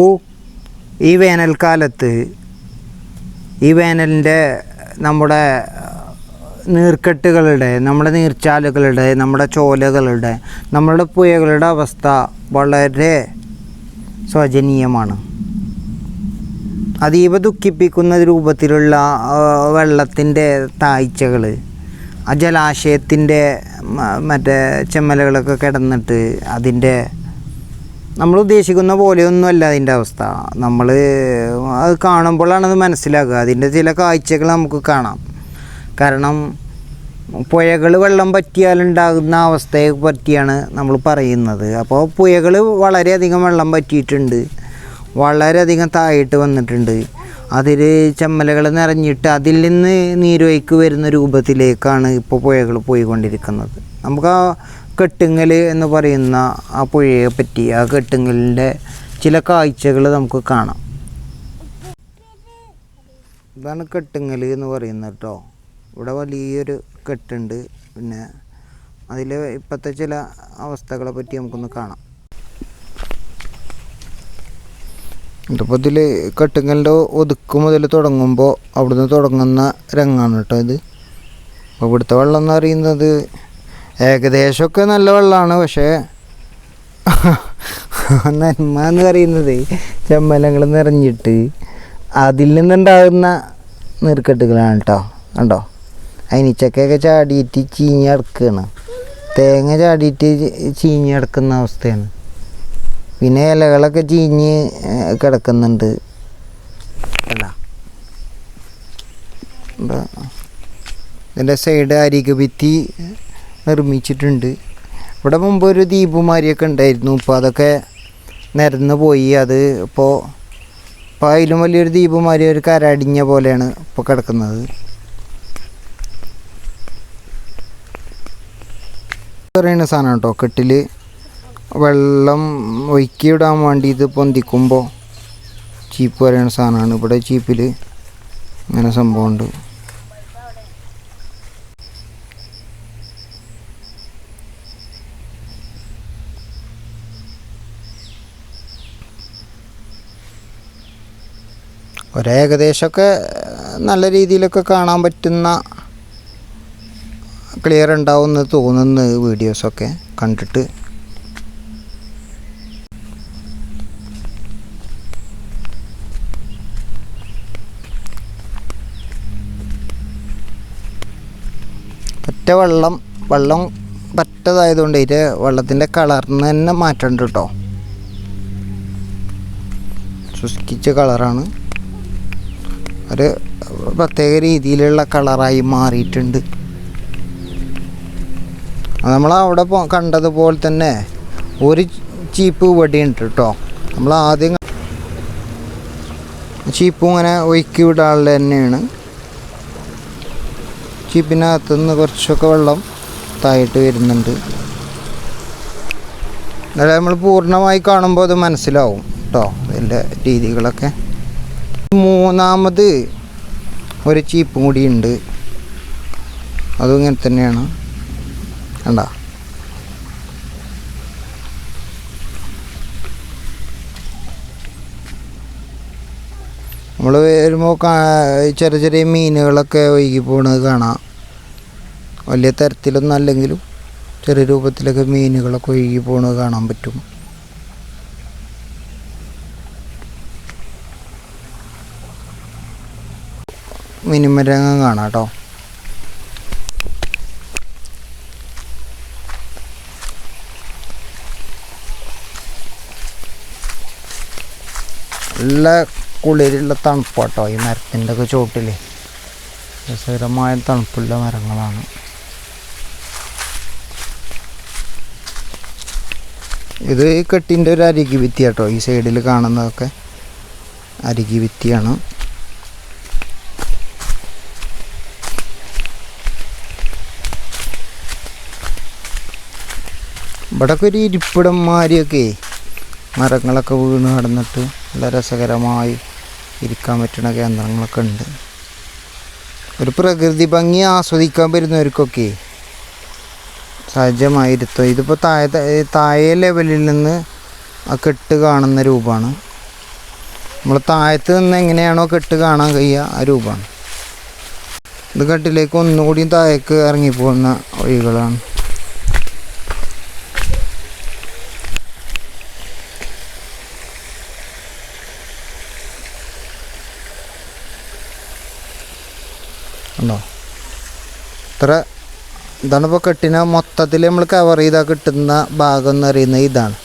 നോക്കൂ. ഈ വേനൽക്കാലത്ത് ഈ വേനലിന്റെ നമ്മുടെ നീർക്കെട്ടുകളുടെ നമ്മുടെ നീർച്ചാലുകളുടെ നമ്മുടെ ചോലകളുടെ നമ്മുടെ പുഴകളുടെ അവസ്ഥ വളരെ ശോചനീയമാണ് അതീവ ദുഃഖിപ്പിക്കുന്ന രൂപത്തിലുള്ള വെള്ളത്തിന്റെ താഴ്ചകൾ ആ ജലാശയത്തിന്റെ മറ്റേ ചെമ്മലകളൊക്കെ കിടന്നിട്ട് അതിന്റെ നമ്മൾ ഉദ്ദേശിക്കുന്ന പോലെയൊന്നുമല്ല അതിന്റെ അവസ്ഥ. നമ്മൾ അത് കാണുമ്പോഴാണ് അത് മനസ്സിലാക്കുക. അതിന്റെ ചില കാഴ്ചകൾ നമുക്ക് കാണാം. കാരണം പുഴകൾ വെള്ളം പറ്റിയാലുണ്ടാകുന്ന അവസ്ഥയെ പറ്റിയാണ് നമ്മൾ പറയുന്നത്. അപ്പോൾ പുഴകൾ വളരെയധികം വെള്ളം പറ്റിയിട്ടുണ്ട്. വളരെയധികം താഴേട്ട് വന്നിട്ടുണ്ട്. അതിൽ ചെമ്മലകൾ നിറഞ്ഞിട്ട് അതിൽ നിന്ന് നീരൊഴുക്ക് വരുന്ന രൂപത്തിലേക്കാണ് ഇപ്പോൾ പുഴകൾ പോയിക്കൊണ്ടിരിക്കുന്നത്. നമുക്ക് ആ കെട്ടുങ്ങൽ എന്ന് പറയുന്ന ആ പുഴയെ പറ്റി ആ കെട്ടുങ്ങലിന്റെ ചില കാഴ്ചകൾ നമുക്ക് കാണാം. ഇതാണ് കെട്ടുങ്ങൽ എന്ന് പറയുന്നത് കേട്ടോ. ഇവിടെ വലിയൊരു കെട്ടുണ്ട്. പിന്നെ അതിൽ ഇപ്പോഴത്തെ ചില അവസ്ഥകളെ പറ്റി നമുക്കൊന്ന് കാണാം. ഇതിപ്പോൾ ഇതിൽ കെട്ടുങ്ങലിന്റെ ഒതുക്ക് മുതൽ തുടങ്ങുമ്പോൾ അവിടുന്ന് തുടങ്ങുന്ന രംഗമാണ് കേട്ടോ ഇത്. അപ്പോൾ ഇവിടുത്തെ വെള്ളം എന്ന് പറയുന്നത് ഏകദേശമൊക്കെ നല്ല വെള്ളമാണ് പക്ഷേ നന്മ എന്ന് പറയുന്നത് ചെമ്മലങ്ങൾ നിറഞ്ഞിട്ട് അതിൽ നിന്നുണ്ടാകുന്ന നെറുക്കെട്ടുകളാണ് കേട്ടോ. കണ്ടോ? അയിനിച്ചക്കയൊക്കെ ചാടിയിട്ട് ചീഞ്ഞ് കിടക്കുകയാണ് തേങ്ങ ചാടിയിട്ട് ചീഞ്ഞ് കിടക്കുന്ന അവസ്ഥയാണ്. പിന്നെ ഇലകളൊക്കെ ചീഞ്ഞ് കിടക്കുന്നുണ്ട്. ഇതിന്റെ സൈഡ് അരിക ഭിത്തി നിർമ്മിച്ചിട്ടുണ്ട്. ഇവിടെ മുമ്പ് ഒരു ദ്വീപുമാരിയൊക്കെ ഉണ്ടായിരുന്നു. ഇപ്പോൾ അതൊക്കെ നിരന്ന് പോയി. അത് ഇപ്പോൾ ഇപ്പോൾ അതിലും വലിയൊരു ദ്വീപുമാരി ഒരു കരടിഞ്ഞ പോലെയാണ് ഇപ്പോൾ കിടക്കുന്നത്. പറയുന്ന സാധനം കേട്ടോ. കെട്ടിൽ വെള്ളം ഒഴുക്കി ഇടാൻ വേണ്ടി ഇത് പൊന്തിക്കുമ്പോൾ ചീപ്പ് പറയുന്ന സാധനമാണ്. ഇവിടെ ചീപ്പിൽ അങ്ങനെ സംഭവമുണ്ട്. ഒരേകദേശമൊക്കെ നല്ല രീതിയിലൊക്കെ കാണാൻ പറ്റുന്ന ക്ലിയർ ഉണ്ടാവുമെന്ന് തോന്നുന്നു വീഡിയോസൊക്കെ കണ്ടിട്ട്. പറ്റ വെള്ളം വെള്ളം പറ്റതായതുകൊണ്ട് ഇതിന്റെ വെള്ളത്തിന്റെ കളറിന് തന്നെ മാറ്റേണ്ട കേട്ടോ ശുഷ്കിച്ച കളറാണ്. ഒരു പ്രത്യേക രീതിയിലുള്ള കളറായി മാറിയിട്ടുണ്ട്. നമ്മൾ അവിടെ കണ്ടതുപോലെ തന്നെ ഒരു ചീപ്പ് ഇവിടെയുണ്ട് കേട്ടോ. നമ്മൾ ആദ്യം ചീപ്പും ഇങ്ങനെ ഒഴുക്കി വിടാനുള്ള തന്നെയാണ്. ചീപ്പിനകത്തു നിന്ന് കുറച്ചൊക്കെ വെള്ളം തായിട്ട് വരുന്നുണ്ട്. എന്നാലും നമ്മൾ പൂർണമായി കാണുമ്പോൾ അത് മനസ്സിലാവും കേട്ടോ അതിന്റെ രീതികളൊക്കെ. മൂന്നാമത് ഒരു ചീപ്പും കൂടിയുണ്ട് അതും ഇങ്ങനെ തന്നെയാണ്. കണ്ട? നമ്മൾ വരുമ്പോൾ ചെറിയ ചെറിയ മീനുകളൊക്കെ ഒഴുകി പോകുന്നത് കാണാം. വലിയ തരത്തിലൊന്നും അല്ലെങ്കിലും ചെറിയ രൂപത്തിലൊക്കെ മീനുകളൊക്കെ ഒഴുകി പോകുന്നത് കാണാൻ പറ്റും. മിനിമരംഗം കാണാം കേട്ടോ. നല്ല കുളിരുള്ള തണുപ്പാട്ടോ ഈ മരത്തിന്റെ ഒക്കെ ചോട്ടിൽ രസകരമായ തണുപ്പുള്ള മരങ്ങളാണ്. ഇത് കെട്ടിന്റെ ഒരു അരികി ഭിത്തി കേട്ടോ ഈ സൈഡിൽ കാണുന്നതൊക്കെ അരികി ഭിത്തിയാണ്. ഇവിടൊക്കെ ഒരു ഇരിപ്പിടം മാതിരിയൊക്കെ മരങ്ങളൊക്കെ വീണ് നടന്നിട്ട് നല്ല രസകരമായി ഇരിക്കാൻ പറ്റുന്ന കേന്ദ്രങ്ങളൊക്കെ ഉണ്ട്. ഒരു പ്രകൃതി ഭംഗി ആസ്വദിക്കാൻ വരുന്നവർക്കൊക്കെ സഹജമായിരുത്തോ. ഇതിപ്പോൾ താഴെ താഴെ ലെവലിൽ നിന്ന് ആ കെട്ട് കാണുന്ന രൂപമാണ്. നമ്മൾ താഴത്ത് നിന്ന് എങ്ങനെയാണോ കെട്ട് കാണാൻ കഴിയുക ആ രൂപമാണ്. ഇത് കെട്ടിലേക്ക് ഒന്നുകൂടി താഴേക്ക് ഇറങ്ങിപ്പോകുന്ന വഴികളാണ്. ഉണ്ടോ? ഇത്ര ഇതാണ് ഇപ്പോൾ കെട്ടിനെ മൊത്തത്തിൽ നമ്മൾ കവർ ചെയ്താൽ കിട്ടുന്ന ഭാഗം എന്ന് പറയുന്നത് ഇതാണ്.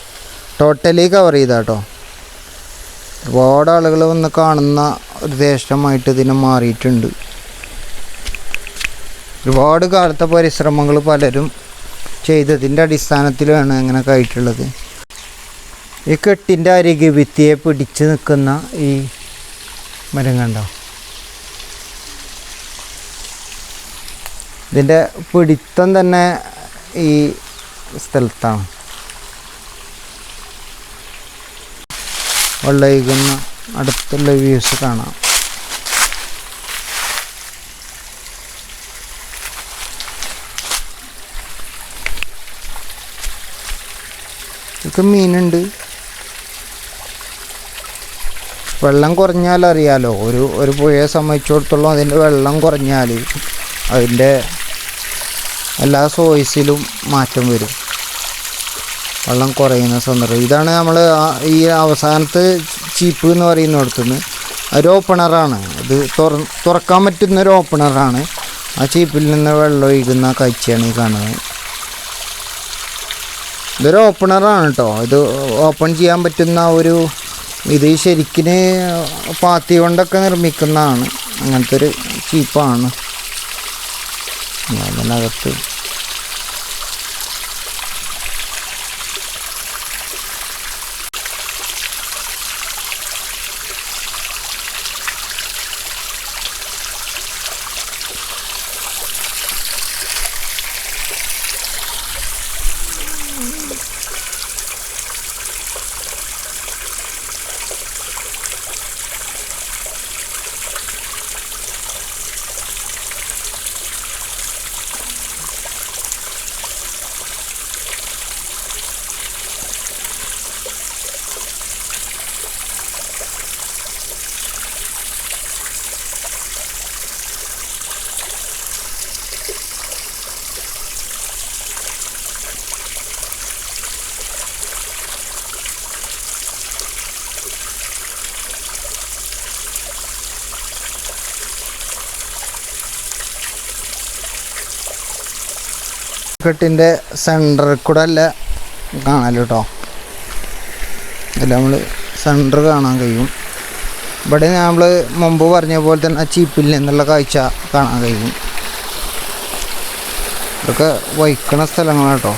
ടോട്ടലി കവർ ചെയ്താൽ കേട്ടോ ഒരുപാട് ആളുകൾ വന്ന് കാണുന്ന ഒരു ദേശമായിട്ട് ഇതിനെ മാറിയിട്ടുണ്ട്. ഒരുപാട് കാലത്തെ പരിശ്രമങ്ങൾ പലരും ചെയ്തതിന്റെ അടിസ്ഥാനത്തിലാണ് അങ്ങനെ കഴിട്ടുള്ളത് ഈ കെട്ടിന്റെ അരികെ ഭിത്തിയെ പിടിച്ച് നിൽക്കുന്ന ഈ മരം കണ്ടോ? ഇതിന്റെ പിടിത്തം തന്നെ ഈ സ്ഥലത്താണ്. വെള്ളയിക്കുന്ന അടുത്തുള്ള വ്യൂസ് കാണാം. ഇതൊക്കെ മീനുണ്ട്. വെള്ളം കുറഞ്ഞാലറിയാലോ? ഒരു ഒരു പുഴയെ സംബന്ധിച്ചിടത്തോളം അതിന്റെ വെള്ളം കുറഞ്ഞാൽ അതിന്റെ എല്ലാ സോയിസിലും മാറ്റം വരും. വെള്ളം കുറയുന്ന സന്ദർഭം. ഇതാണ് നമ്മൾ ഈ അവസാനത്തെ ചീപ്പ് എന്ന് പറയുന്നിടത്തുനിന്ന് ഒരു ഓപ്പണറാണ്. ഇത് തുറ തുറക്കാൻ പറ്റുന്ന ഒരു ഓപ്പണറാണ്. ആ ചീപ്പിൽ നിന്ന് വെള്ളം ഒഴുകുന്ന കാഴ്ചയാണ് ഈ കാണുന്നത്. ഇതൊരു ഓപ്പണറാണ് കേട്ടോ ഇത് ഓപ്പൺ ചെയ്യാൻ പറ്റുന്ന ഒരു ഇത് ശരിക്കിന് പാത്തി കൊണ്ടൊക്കെ നിർമ്മിക്കുന്നതാണ്. അങ്ങനത്തെ ഒരു ചീപ്പാണ്. 今7月 കെട്ടിന്റെ സെന്ററിൽ കൂടെ അല്ല കാണാലോ കേട്ടോ ഇതിൽ നമ്മൾ സെന്റർ കാണാൻ കഴിയും. ഇവിടെ നമ്മൾ മുമ്പ് പറഞ്ഞ പോലെ തന്നെ ചീപ്പിൽ നിന്നുള്ള കാഴ്ച കാണാൻ കഴിയും. ഇതൊക്കെ വഹിക്കണ സ്ഥലങ്ങളാണ് കേട്ടോ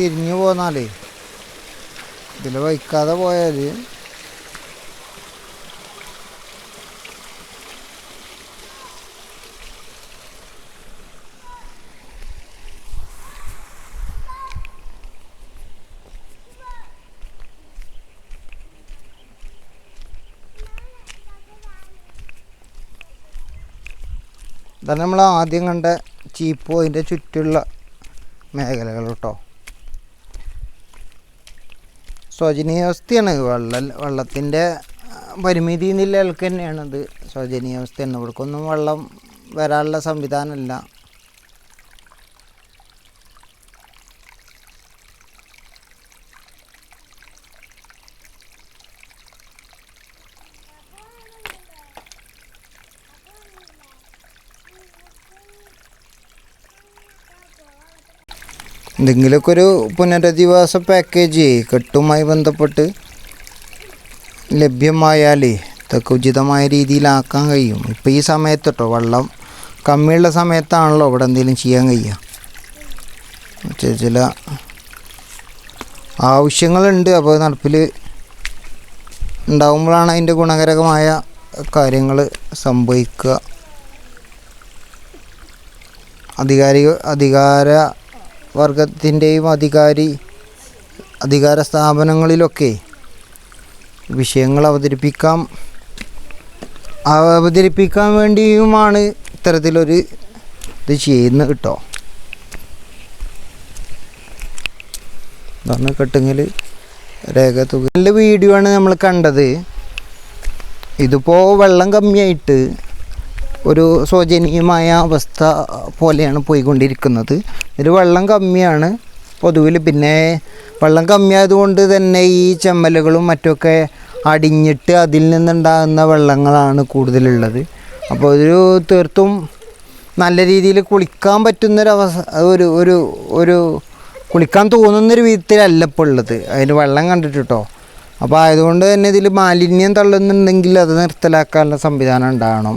തിരിഞ്ഞു പോന്നാലേ. ഇതിൽ വഹിക്കാതെ പോയാൽ നമ്മൾ ആദ്യം കണ്ട ചീപ്പോ അതിന്റെ ചുറ്റുള്ള മേഖലകൾ കേട്ടോ. ശോചനീയാവസ്ഥയാണ് വെള്ള വെള്ളത്തിന്റെ പരിമിതി നിലനിൽക്ക് തന്നെയാണത്. ശോചനീയാവസ്ഥയാണ് ഇവിടേക്കൊന്നും വെള്ളം വരാനുള്ള സംവിധാനമില്ല. എന്തെങ്കിലുമൊക്കെ ഒരു പുനരധിവാസ പാക്കേജ് കെട്ടുമായി ബന്ധപ്പെട്ട് ലഭ്യമായാലേ ഇതൊക്കെ ഉചിതമായ രീതിയിലാക്കാൻ കഴിയും. ഇപ്പോൾ ഈ സമയത്ത് കേട്ടോ വെള്ളം കമ്മിയുള്ള സമയത്താണല്ലോ ഇവിടെ എന്തെങ്കിലും ചെയ്യാൻ കഴിയുക. ചില ആവശ്യങ്ങളുണ്ട്. അപ്പോൾ നടപ്പിൽ ഉണ്ടാകുമ്പോഴാണ് അതിന്റെ ഗുണകരമായ കാര്യങ്ങൾ സംഭവിക്കുക. അധികാരി അധികാര വർഗത്തിന്റെയും അധികാരി അധികാര സ്ഥാപനങ്ങളിലൊക്കെ വിഷയങ്ങൾ അവതരിപ്പിക്കാം. അവതരിപ്പിക്കാൻ വേണ്ടിയുമാണ് ഇത്തരത്തിലൊരു ഇത് ചെയ്യുന്നത് കേട്ടോ. ഇതാണ് കെട്ടുങ്ങൽ രേഖ തുക വീഡിയോ ആണ് നമ്മൾ കണ്ടത്. ഇതിപ്പോൾ വെള്ളം കമ്മിയായിട്ട് ഒരു ശോചനീയമായ അവസ്ഥ പോലെയാണ് പോയിക്കൊണ്ടിരിക്കുന്നത്. ഇതിൽ വെള്ളം കമ്മിയാണ് പൊതുവിൽ. പിന്നെ വെള്ളം കമ്മിയായതുകൊണ്ട് തന്നെ ഈ ചെമ്മലുകളും മറ്റുമൊക്കെ അടിഞ്ഞിട്ട് അതിൽ നിന്നുണ്ടാകുന്ന വെള്ളങ്ങളാണ് കൂടുതലുള്ളത്. അപ്പോൾ ഒരു തീർത്തും നല്ല രീതിയിൽ കുളിക്കാൻ പറ്റുന്നൊരവസ ഒരു ഒരു ഒരു കുളിക്കാൻ തോന്നുന്നൊരു വിധത്തിലല്ല ഇപ്പോൾ ഉള്ളത്. അതിന് വെള്ളം കണ്ടിട്ടോ അപ്പോൾ ആയതുകൊണ്ട് തന്നെ ഇതിൽ മാലിന്യം തള്ളുന്നുണ്ടെങ്കിൽ അത് നിർത്തലാക്കാനുള്ള സംവിധാനം ഉണ്ടാകണം.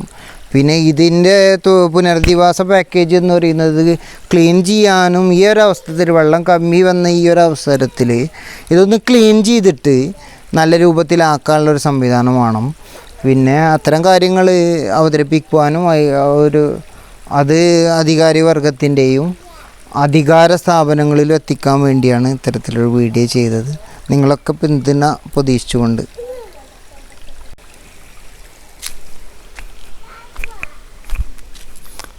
പിന്നെ ഇതിന്റെ പുനരധിവാസ പാക്കേജ് എന്ന് പറയുന്നത് ക്ലീൻ ചെയ്യാനും ഈ ഒരു അവസരത്തിൽ വെള്ളം കമ്മി വന്ന ഈ ഒരു അവസരത്തിൽ ഇതൊന്ന് ക്ലീൻ ചെയ്തിട്ട് നല്ല രൂപത്തിലാക്കാനുള്ള ഒരു സംവിധാനം വേണം. പിന്നെ അത്തരം കാര്യങ്ങൾ അവതരിപ്പിക്കുവാനും ഒരു അത് അധികാരി വർഗത്തിന്റെയും അധികാര സ്ഥാപനങ്ങളിലും എത്തിക്കാൻ വേണ്ടിയാണ് ഇത്തരത്തിലൊരു വീഡിയോ ചെയ്തത്. നിങ്ങളൊക്കെ പിന്തുണ പ്രതീക്ഷിച്ചുകൊണ്ട്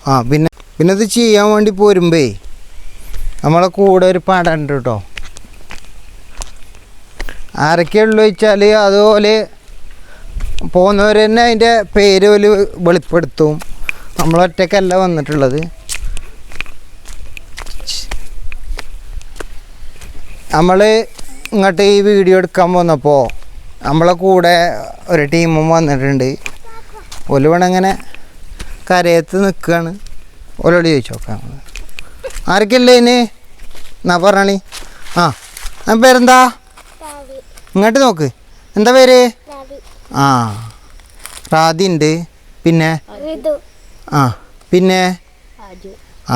ആ പിന്നെ പിന്നെ ഇത് ചെയ്യാൻ വേണ്ടി പോരുമ്പേ നമ്മളെ കൂടെ ഒരു പാടുണ്ട് കേട്ടോ ആരൊക്കെയുള്ളു വെച്ചാൽ അതുപോലെ പോകുന്നവർ തന്നെ അതിന്റെ പേര് ഒരു വെളിപ്പെടുത്തും. നമ്മളൊറ്റക്കല്ല വന്നിട്ടുള്ളത്. നമ്മൾ ഇങ്ങോട്ട് ഈ വീഡിയോ എടുക്കാൻ പോന്നപ്പോൾ നമ്മളെ കൂടെ ഒരു ടീമും വന്നിട്ടുണ്ട്. ഒലുവണങ്ങനെ കരയത്ത് നിൽക്കുകയാണ് ഓലോട് ചോദിച്ചു നോക്കാം ആരൊക്കെയല്ലേ ഇനി എന്നാ പറഞ്ഞാണി ആ ആ പേരെന്താ? ഇങ്ങോട്ട് നോക്ക്. എന്താ പേര്? ആ റാദി ഉണ്ട് പിന്നെ? ആ പിന്നെ?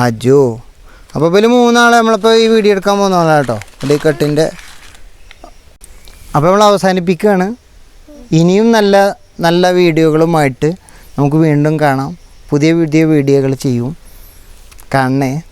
അജു. അപ്പോൾ ഇവർ മൂന്നാളെ നമ്മളിപ്പോൾ ഈ വീഡിയോ എടുക്കാൻ പോകുന്ന ആളാണ് കേട്ടോ ഇവിടെ കെട്ടിന്റെ അപ്പോൾ നമ്മൾ അവസാനിപ്പിക്കുകയാണ് ഇനിയും നല്ല നല്ല വീഡിയോകളുമായിട്ട് നമുക്ക് വീണ്ടും കാണാം. പുതിയ പുതിയ വീഡിയോകൾ ചെയ്യും. കാണണേ.